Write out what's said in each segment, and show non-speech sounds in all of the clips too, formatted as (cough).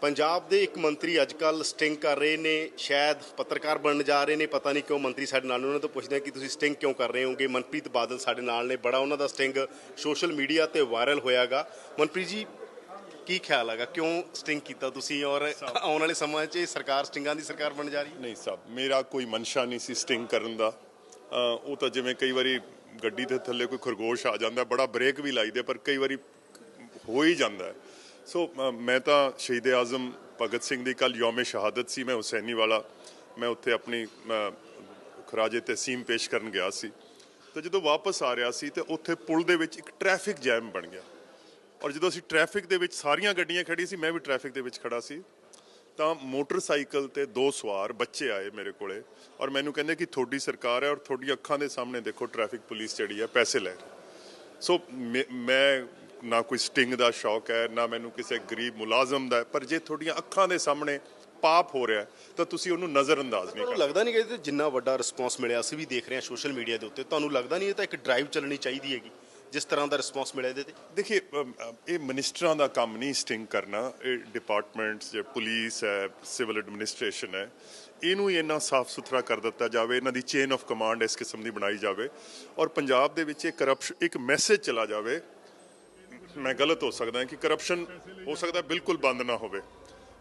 ਪੰਜਾਬ ਦੇ ਇੱਕ ਮੰਤਰੀ ਅੱਜਕੱਲ ਸਟਿੰਗ ਕਰ ਰਹੇ ਨੇ ਸ਼ਾਇਦ ਪੱਤਰਕਾਰ ਬਣਨ ਜਾ ਰਹੇ ਨੇ ਪਤਾ ਨਹੀਂ ਕਿਉਂ ਮੰਤਰੀ ਸਾਡੇ ਨਾਲ ਉਹਨਾਂ ਤੋਂ ਪੁੱਛਦੇ ਕਿ ਤੁਸੀਂ ਸਟਿੰਗ ਕਿਉਂ ਕਰ ਰਹੇ ਹੋਗੇ? ਮਨਪ੍ਰੀਤ ਬਾਦਲ ਸਾਡੇ ਨਾਲ ਨੇ ਬੜਾ ਉਹਨਾਂ ਦਾ ਸਟਿੰਗ ਸੋਸ਼ਲ ਮੀਡੀਆ ਤੇ ਵਾਇਰਲ ਹੋਇਆਗਾ। ਮਨਪ੍ਰੀਤ ਜੀ ਕੀ ਖਿਆਲ ਹੈਗਾ? ਕਿਉਂ ਸਟਿੰਗ ਕੀਤਾ ਤੁਸੀਂ ਔਰ ਆਉਣ ਵਾਲੇ ਸਮਾਂ 'ਚ ਇਹ ਸਰਕਾਰ ਸਟਿੰਗਾਂ ਦੀ ਸਰਕਾਰ ਬਣ ਜਾ ਰਹੀ ਨਹੀਂ ਸਾਹਿਬ ਮੇਰਾ ਕੋਈ ਮਨਸ਼ਾ ਨਹੀਂ ਸੀ ਸਟਿੰਗ ਕਰਨ ਦਾ। ਉਹ ਤਾਂ ਜਿਵੇਂ ਕਈ ਵਾਰੀ ਗੱਡੀ ਦੇ ਥੱਲੇ ਕੋਈ ਖਰਗੋਸ਼ ਆ ਜਾਂਦਾ ਬੜਾ ਬ੍ਰੇਕ ਵੀ ਲਾਈਦੇ ਪਰ ਕਈ ਵਾਰੀ ਹੋ ਹੀ ਜਾਂਦਾ। ਸੋ ਅ, uh, ਮੈਂ ਤਾਂ ਸ਼ਹੀਦ ਆਜ਼ਮ ਭਗਤ ਸਿੰਘ ਦੀ ਕੱਲ ਯੌਮੇ ਸ਼ਹਾਦਤ ਸੀ ਮੈਂ ਹੁਸੈਨੀ ਵਾਲਾ। ਮੈਂ ਉੱਥੇ ਆਪਣੀ ਅ, ਖਰਾਜੇ ਤਸੀਮ ਪੇਸ਼ ਕਰਨ ਗਿਆ ਸੀ। ਤੇ ਜਦੋਂ ਵਾਪਸ ਆ ਰਿਹਾ ਸੀ ਤੇ ਉੱਥੇ ਪੁਲ ਦੇ ਵਿੱਚ ਇੱਕ ਟ੍ਰੈਫਿਕ ਜੈਮ ਬਣ ਗਿਆ। ਔਰ ਜਦੋਂ ਅਸੀਂ ਟ੍ਰੈਫਿਕ ਦੇ ਵਿੱਚ ਸਾਰੀਆਂ ਗੱਡੀਆਂ ਖੜੀ ਸੀ ਮੈਂ ਵੀ ਟ੍ਰੈਫਿਕ ਦੇ ਵਿੱਚ ਖੜਾ ਸੀ। ਤਾਂ ਮੋਟਰਸਾਈਕਲ ਤੇ ਦੋ ਸਵਾਰ ਬੱਚੇ ਆਏ ਮੇਰੇ ਕੋਲੇ ਔਰ ਮੈਨੂੰ ਕਹਿੰਦੇ ਕਿ ਤੁਹਾਡੀ ਸਰਕਾਰ ਹੈ ਔਰ ਤੁਹਾਡੀ ਅੱਖਾਂ ਦੇ ਸਾਹਮਣੇ ਦੇਖੋ ਟ੍ਰੈਫਿਕ ਪੁਲਿਸ ਜਿਹੜੀ ਹੈ ਪੈਸੇ ਲੈ ਰਹੀ। ਸੋ ਮੈਂ- ਮੈਂ ਨਾ ਕੋਈ ਸਟਿੰਗ ਦਾ ਸ਼ੌਕ ਹੈ ਨਾ ਮੈਨੂੰ ਕਿਸੇ ਗਰੀਬ ਮੁਲਾਜ਼ਮ ਦਾ ਪਰ ਜੇ ਤੁਹਾਡੀਆਂ ਅੱਖਾਂ ਦੇ ਸਾਹਮਣੇ ਪਾਪ ਹੋ ਰਿਹਾ ਤਾਂ ਤੁਸੀਂ ਉਹਨੂੰ ਨਜ਼ਰ ਅੰਦਾਜ਼ ਨਹੀਂ ਕਰ ਲੱਗਦਾ ਨਹੀਂ ਕਿ ਜਿੰਨਾ ਵੱਡਾ ਰਿਸਪੌਂਸ ਮਿਲਿਆ ਅਸੀਂ ਵੀ ਦੇਖ ਰਹੇ ਹਾਂ ਸੋਸ਼ਲ ਮੀਡੀਆ ਦੇ ਉੱਤੇ? ਤੁਹਾਨੂੰ ਲੱਗਦਾ ਨਹੀਂ ਇਹ ਤਾਂ ਇੱਕ ਡਰਾਈਵ ਚੱਲਣੀ ਚਾਹੀਦੀ ਹੈਗੀ ਜਿਸ ਤਰ੍ਹਾਂ ਦਾ ਰਿਸਪੌਂਸ ਮਿਲਿਆ ਇਹਦੇ ਤੇ? ਦੇਖिए ਇਹ ਮਿਨਿਸਟਰਾਂ ਦਾ ਕੰਮ ਨਹੀਂ ਸਟਿੰਗ ਕਰਨਾ ਇਹ ਡਿਪਾਰਟਮੈਂਟਸ ਜੇ ਪੁਲਿਸ ਹੈ ਸਿਵਲ ਐਡਮਿਨਿਸਟ੍ਰੇਸ਼ਨ ਹੈ ਇਹਨੂੰ ਹੀ ਇੰਨਾ ਸਾਫ਼ ਸੁਥਰਾ ਕਰ ਦਿੱਤਾ ਜਾਵੇ ਇਹਨਾਂ ਦੀ ਚੇਨ ਆਫ ਕਮਾਂਡ ਇਸ ਕਿਸਮ ਦੀ ਬਣਾਈ ਜਾਵੇ ਔਰ ਪੰਜਾਬ ਦੇ ਵਿੱਚ ਇਹ ਕਰਪਸ਼ਨ ਇੱਕ ਮੈਸੇਜ ਚਲਾ ਜਾਵੇ ਮੈਂ ਗਲਤ ਹੋ ਸਕਦਾ ਕਿ ਕਰਪਸ਼ਨ ਹੋ ਸਕਦਾ ਬਿਲਕੁਲ ਬੰਦ ਨਾ ਹੋਵੇ।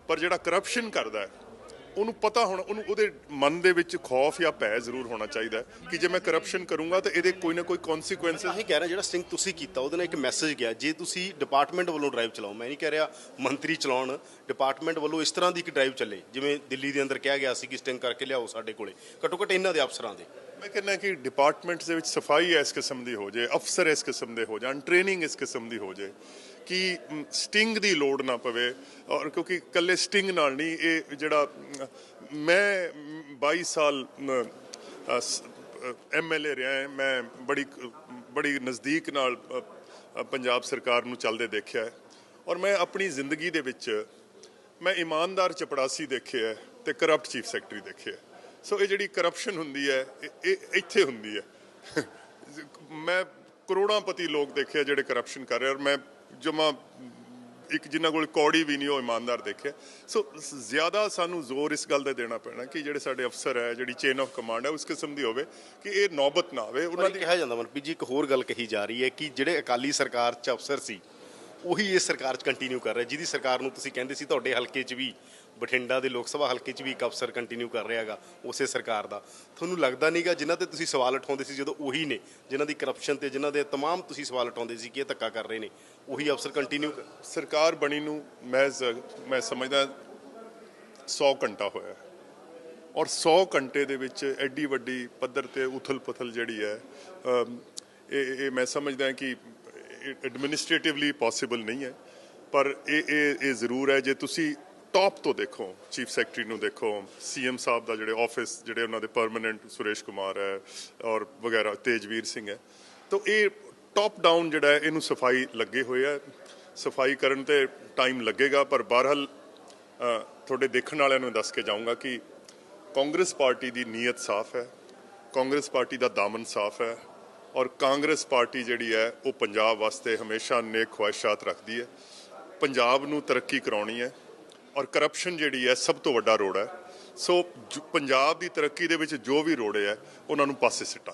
ਪਰ ਜਿਹੜਾ ਕਰਪਸ਼ਨ ਕਰਦਾ ਹੈ ਉਹਨੂੰ ਪਤਾ ਹੋਣਾ ਉਹਨੂੰ ਉਹਦੇ ਮਨ ਦੇ ਵਿੱਚ ਖੌਫ ਜਾਂ ਭੈ ਜ਼ਰੂਰ ਹੋਣਾ ਚਾਹੀਦਾ ਕਿ ਜੇ ਮੈਂ ਕਰਪਸ਼ਨ ਕਰੂੰਗਾ ਤਾਂ ਇਹਦੇ ਕੋਈ ਨਾ ਕੋਈ ਕਨਸੀਕੁਐਂਸਸ ਆਹੀ ਕਹਿ ਰਿਹਾ ਜਿਹੜਾ ਸਟਿੰਗ ਤੁਸੀਂ ਕੀਤਾ ਉਹਦੇ ਨਾਲ ਇੱਕ ਮੈਸੇਜ ਗਿਆ। ਜੇ ਤੁਸੀਂ ਡਿਪਾਰਟਮੈਂਟ ਵੱਲੋਂ ਡਰਾਈਵ ਚਲਾਓ ਮੈਂ ਨਹੀਂ ਕਹਿ ਰਿਹਾ ਮੰਤਰੀ ਚਲਾਉਣ ਡਿਪਾਰਟਮੈਂਟ ਵੱਲੋਂ ਇਸ ਤਰ੍ਹਾਂ ਦੀ ਇੱਕ ਡਰਾਈਵ ਚੱਲੇ ਜਿਵੇਂ ਦਿੱਲੀ ਦੇ ਅੰਦਰ ਕਿਹਾ ਗਿਆ ਸੀ ਕਿ ਸਟਿੰਗ ਕਰਕੇ ਲਿਆਓ ਸਾਡੇ ਕੋਲੇ। ਘੱਟੋ ਘੱਟ ਇਹਨਾਂ ਦੇ ਅਫਸਰਾਂ ਦੇ। ਮੈਂ ਕਹਿੰਦਾ ਕਿ ਡਿਪਾਰਟਮੈਂਟਸ ਦੇ ਵਿੱਚ ਸਫ਼ਾਈ ਇਸ ਕਿਸਮ ਦੀ ਹੋ ਜਾਏ ਅਫਸਰ ਇਸ ਕਿਸਮ ਦੇ ਹੋ ਜਾਣ ਟ੍ਰੇਨਿੰਗ ਇਸ ਕਿਸਮ ਦੀ ਹੋ ਜਾਏ। ਕਿ ਸਟਿੰਗ ਦੀ ਲੋੜ ਨਾ ਪਵੇ ਔਰ ਕਿਉਂਕਿ ਕੱਲੇ ਸਟਿੰਗ ਨਾਲ ਨਹੀਂ ਇਹ ਜਿਹੜਾ ਅਮ, ਮੈਂ ਅਮ, 22 ਸਾਲ ਐਮਐਲਏ ਰਿਹਾ ਹਾਂ ਮੈਂ ਬੜੀ ਬੜੀ ਨਜ਼ਦੀਕ ਨਾਲ ਪੰਜਾਬ ਸਰਕਾਰ ਨੂੰ ਚੱਲਦੇ ਦੇਖਿਆ ਔਰ ਮੈਂ ਆਪਣੀ ਜ਼ਿੰਦਗੀ ਦੇ ਵਿੱਚ ਮੈਂ ਇਮਾਨਦਾਰ ਚਪੜਾਸੀ ਦੇਖਿਆ ਹੈ ਤੇ ਕਰਪਟ ਚੀਫ ਸੈਕਟਰੀ ਦੇਖਿਆ ਸੋ ਇਹ ਜਿਹੜੀ ਕਰਪਸ਼ਨ ਹੁੰਦੀ ਹੈ ਇਹ- ਇਹ ਇੱਥੇ ਹੁੰਦੀ ਹੈ। (laughs) ਮੈਂ ਕਰੋੜਾਂ ਪਤੀ ਲੋਕ ਦੇਖੇ ਜਿਹੜੇ ਕਰਪਸ਼ਨ ਕਰ ਰਹੇ ਔਰ ਮੈਂ ਜਮਾ ਇੱਕ ਜਿਨ੍ਹਾਂ ਕੋਲ ਕੌੜੀ ਵੀ ਨਹੀਂ ਉਹ ਇਮਾਨਦਾਰ ਦੇਖਿਆ ਸੋ ਜ਼ਿਆਦਾ ਸਾਨੂੰ ਜ਼ੋਰ ਇਸ ਗੱਲ ਤੇ ਦੇਣਾ ਪੈਣਾ ਕਿ ਜਿਹੜੇ ਸਾਡੇ ਅਫਸਰ ਹੈ ਜਿਹੜੀ ਚੇਨ ਆਫ ਕਮਾਂਡ ਹੈ ਉਸ ਕਿਸਮ ਦੀ ਹੋਵੇ ਕਿ ਇਹ ਨੌਬਤ ਨਾ ਆਵੇ। ਉਹਨਾਂ ਦੀ ਕਿਹਾ ਜਾਂਦਾ ਮਨਪ੍ਰੀਤ ਜੀ ਇੱਕ ਹੋਰ ਗੱਲ ਕਹੀ ਜਾ ਰਹੀ ਹੈ ਕਿ ਜਿਹੜੇ ਅਕਾਲੀ ਸਰਕਾਰ 'ਚ ਅਫਸਰ ਸੀ ਉਹੀ ਇਸ ਸਰਕਾਰ 'ਚ ਕੰਟੀਨਿਊ ਕਰ ਰਿਹਾ, ਜਿਹਦੀ ਸਰਕਾਰ ਨੂੰ ਤੁਸੀਂ ਕਹਿੰਦੇ ਸੀ ਤੁਹਾਡੇ ਹਲਕੇ 'ਚ ਵੀ, ਬਠਿੰਡਾ ਦੇ ਲੋਕ ਸਭਾ ਹਲਕੇ 'ਚ ਵੀ ਇੱਕ ਅਫਸਰ ਕੰਟੀਨਿਊ ਕਰ ਰਿਹਾ ਹੈਗਾ, ਉਸੇ ਸਰਕਾਰ ਦਾ। ਤੁਹਾਨੂੰ ਲੱਗਦਾ ਨਹੀਂਗਾ ਜਿਨ੍ਹਾਂ ਤੇ ਤੁਸੀਂ ਸਵਾਲ ਉਠਾਉਂਦੇ ਸੀ ਜਦੋਂ ਉਹੀ ਨੇ, ਜਿਨ੍ਹਾਂ ਦੀ ਕਰਪਸ਼ਨ ਤੇ, ਜਿਨ੍ਹਾਂ ਦੇ ਤਮਾਮ ਤੁਸੀਂ ਸਵਾਲ ਉਠਾਉਂਦੇ ਸੀ ਕਿ ਇਹ ਧੱਕਾ ਕਰ ਰਹੇ ਨੇ, ਉਹੀ ਅਫਸਰ ਕੰਟੀਨਿਊ ਸਰਕਾਰ ਬਣੀ ਨੂੰ ਮੈਂ ਮੈਂ ਸਮਝਦਾ 100 ਘੰਟਾ ਹੋਇਆ ਔਰ 100 ਘੰਟੇ ਦੇ ਵਿੱਚ ਐਡੀ ਵੱਡੀ ਪੱਧਰ ਤੇ ਉਥਲ-ਪੁਥਲ ਜਿਹੜੀ ਹੈ ਇਹ ਇਹ ਮੈਂ ਸਮਝਦਾ ਕਿ ਐਡਮਿਨਿਸਟ੍ਰੇਟਿਵਲੀ ਪੋਸੀਬਲ ਨਹੀਂ ਹੈ। ਪਰ ਇਹ ਇਹ ਇਹ ਜ਼ਰੂਰ ਹੈ ਜੇ ਤੁਸੀਂ ਟੌਪ ਤੋਂ ਦੇਖੋ ਚੀਫ ਸੈਕਟਰੀ ਨੂੰ ਦੇਖੋ ਸੀਐਮ ਸਾਹਿਬ ਦਾ ਜਿਹੜੇ ਆਫਿਸ ਜਿਹੜੇ ਉਹਨਾਂ ਦੇ ਪਰਮਨੈਂਟ ਸੁਰੇਸ਼ ਕੁਮਾਰ ਹੈ ਔਰ ਵਗੈਰਾ, ਤੇਜਵੀਰ ਸਿੰਘ ਹੈ। ਤਾਂ ਇਹ ਟੌਪ ਡਾਊਨ ਜਿਹੜਾ ਹੈ, ਇਹਨੂੰ ਸਫ਼ਾਈ ਲੱਗੇ ਹੋਏ ਆ ਸਫ਼ਾਈ ਕਰਨ ਤੇ ਟਾਈਮ ਲੱਗੇਗਾ, ਪਰ ਬਹਰਹਾਲ ਤੁਹਾਡੇ ਦੇਖਣ ਵਾਲਿਆਂ ਨੂੰ ਦੱਸ ਕੇ ਜਾਊਂਗਾ ਕਿ ਕਾਂਗਰਸ ਪਾਰਟੀ ਦੀ ਨੀਅਤ ਸਾਫ਼ ਹੈ। ਕਾਂਗਰਸ ਪਾਰਟੀ ਦਾ ਦਾਮਨ ਸਾਫ਼ ਹੈ। ਔਰ ਕਾਂਗਰਸ ਪਾਰਟੀ ਜਿਹੜੀ ਹੈ, ਉਹ ਪੰਜਾਬ ਵਾਸਤੇ ਹਮੇਸ਼ਾ ਨੇਕ ਖੁਆਇਸ਼ਾਤ ਰੱਖਦੀ ਹੈ। ਪੰਜਾਬ ਨੂੰ ਤਰੱਕੀ ਕਰਾਉਣੀ ਹੈ ਔਰ ਕਰਪਸ਼ਨ ਜਿਹੜੀ ਹੈ, ਸਭ ਤੋਂ ਵੱਡਾ ਰੋੜਾ ਹੈ। ਸੋ ਜ- ਪੰਜਾਬ ਦੀ ਤਰੱਕੀ ਦੇ ਵਿੱਚ ਜੋ ਵੀ ਰੋੜੇ ਹੈ, ਉਹਨਾਂ ਨੂੰ ਪਾਸੇ ਸਿੱਟਾ